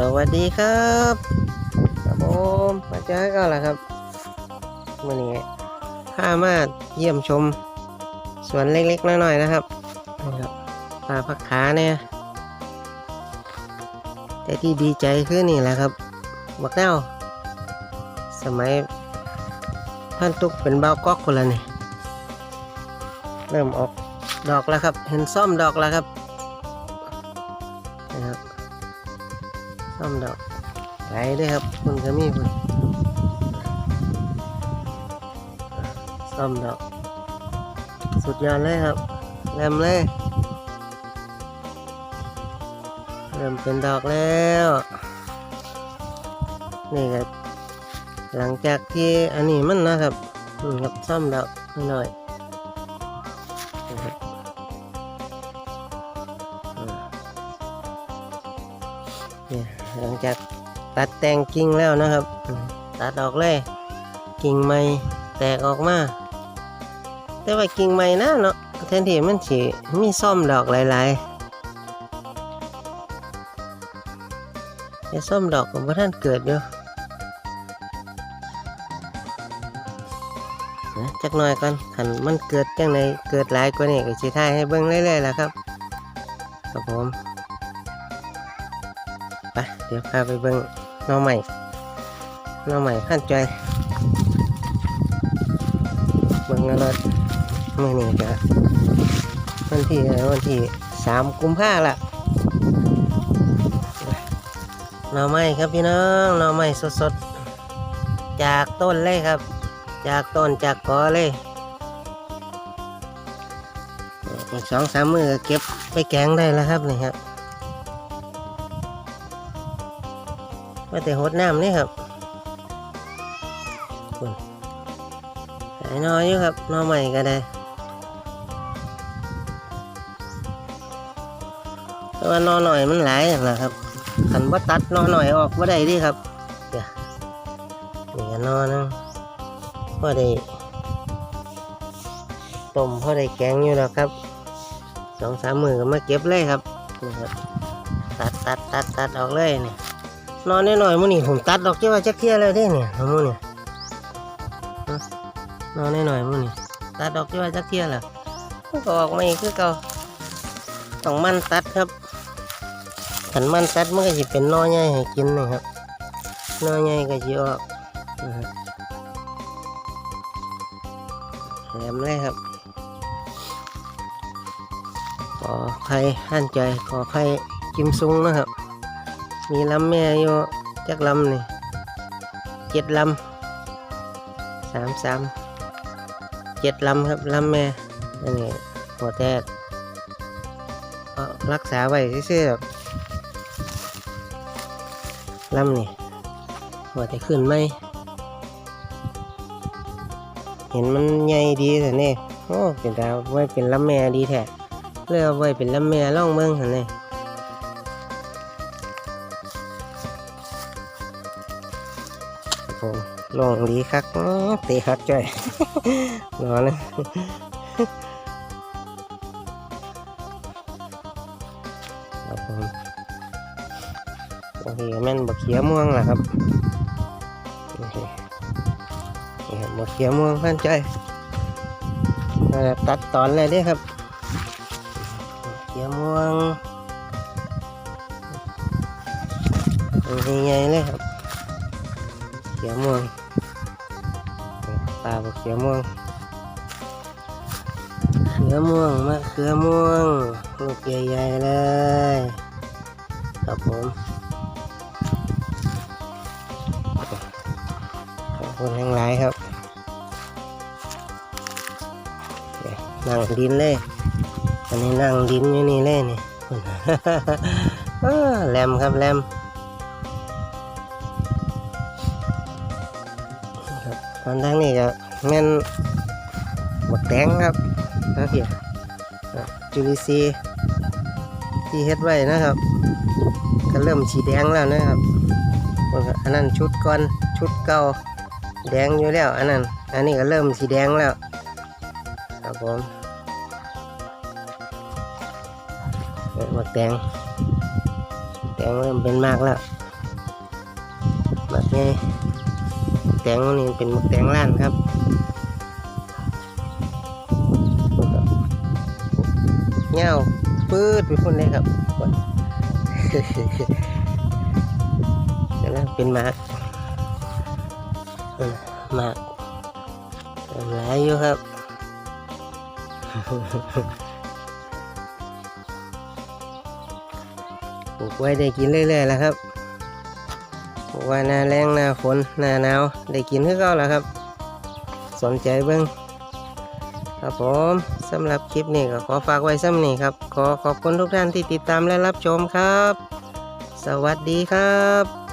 สวัสดีครับครับผมมาเจอกันแล้วครับวันนี้พามาเยี่ยมชมสวนเล็กๆน้อยๆนะครับนี่ครับปลาพักขาเนี่ยแต่ที่ดีใจคือนี่แหละครับบักเน่าสมัยท่านตุกเป็นเบาก๊อกคนละนี่เริ่มออกดอกแล้วครับ เห็นซ่อมดอกแล้วครับนะครับ ซ่อมดอกไหลด้วยครับคุณก็มีคุณซ่อมดอก สุดยอดเลยครับเริ่มเลยเริ่มเป็นดอกแล้ว นี่ครับหลังจากที่อันนี้มันนะครับอืมครับซ่อมดอกหน่อยเนี่ย หลังจากตัดแต่งกิ่งแล้วนะครับ ตัดออกเลย กิ่งใหม่แตกออกมา แต่ว่ากิ่งใหม่นะเนาะแทนที่มันสิมีซ่อมดอกหลายๆแต่ซ่อมดอกของพระท่านเกิดอยู่นะจักหน่อยก่อนขันมันเกิดจังไหนเกิดหลายกว่านี้ก็สิถ่ายให้เบิ่งเรื่อยๆแหละครับครับผม เดี๋ยวพาไปเบิ่งน้องใหม่น้องใหม่พันใจอยเบิ่งกันเมื่อนี้ก็วันที่วันที่สามกุมภาละน่อไม้ครับพี่น้องน่อไม้สดๆ จากต้นเลยครับ จากต้นจากกอเลยสองสามมือเก็บไปแกงได้แล้วครับนี่ครับ ว่าแต่หดน้ำนี่ครับคุณหายนออยู่ครับนอใหม่ก็ได้แต่ว่านอหน่อยมันหลายอย่างนะครับขันว่าตัดนอหน่อยออกว่าได้ดิครับเดี๋ยวนี่ก็นอนึงพอได้ต้มพอได้แกงอยู่แล้วครับสองสามมือก็มาเก็บเลยครับนี่ครับตัดตัดตัดตัดออกเลยนี่ นอนหน้อยมื้อนี้ผมตัดดอกที่ว่าจักเที่ยแล้วเด้เนี่ยเอามื้อนี่ฮะนอนน้อยมื้อนี้ตัดดอกที่ว่าจักเที่ยแล้วก็ออกมาอีกคือเก่าต้องมันตัดครับขันมันตัดมันก็สิเป็นนอใหญ่ให้กินนะครับนอใหญ่ก็สิออกแหลมเลยครับขอใครหั่นใจขอใครกิมซุ้งนะครับ มีลำแม่อยู่จักลำนี่เจ็ดลำสามสามเจ็ดลำครับลำแม่อันนี้หัวแตกรักษาไว้ซื่อๆลำนี่หัวแต่ขึ้นไหมเห็นมันใหญ่ดีแต่นี่โอ้เป็นดาวไว้เป็นลำแม่ดีแท้เลือกไว้เป็นลำแม่ล่องเมืองเห็นนี่ ผมลงดีคักเนาะตีคักจ้อยรอนะครับผมโอเคแม่นบักเขียม่วงล่ะครับโอเคนี่ครับบักเขียม่วงพันใจอยตัดตอนเลยเด้ครับเขียม่วงใหญ่ๆเลยครับ ขียวม่วงปลาบกเขียวม่วงเขือม่วงมะเขือม่วงลูกใหญ่ๆเลยครับผมขอบคุณทั้งหลายครับนั่งดินเลยอันนี้นั่งดินอยู่นี่เลยนี่แหลมครับแหลม ครับตอนทางนี้ก็แม่นบักแตงครับนะพี่จุลินทรีย์ที่เฮ็ดไว้นะครับ ก็เริ่มสีแดงแล้วนะครับอันนั้นชุดก่อนชุดเก่าแดงอยู่แล้ว อันนั้น อันนี้ก็เริ่มสีแดงแล้วครับผมบักแตงแตงเริ่มเป็นมากแล้วหมักไง ตงนี่เป็นหมักแตงล้านครับเงาปืดไปพุ่นเลยครับกำลังเป็นหมากเออหมากหลายอยู่ครับปลูกไว้ได้กินเรื่อยๆแล้วครับ ปลูกไว้หน้าแรงหน้าฝนหน้าหนาวได้กินคือเก่าแล้วครับ สนใจเบิ้งครับผมสำหรับคลิปนี้ก็ขอฝากไว้ซ้ำนี้ครับ ขอขอบคุณทุกท่านที่ติดตามและรับชมครับ สวัสดีครับ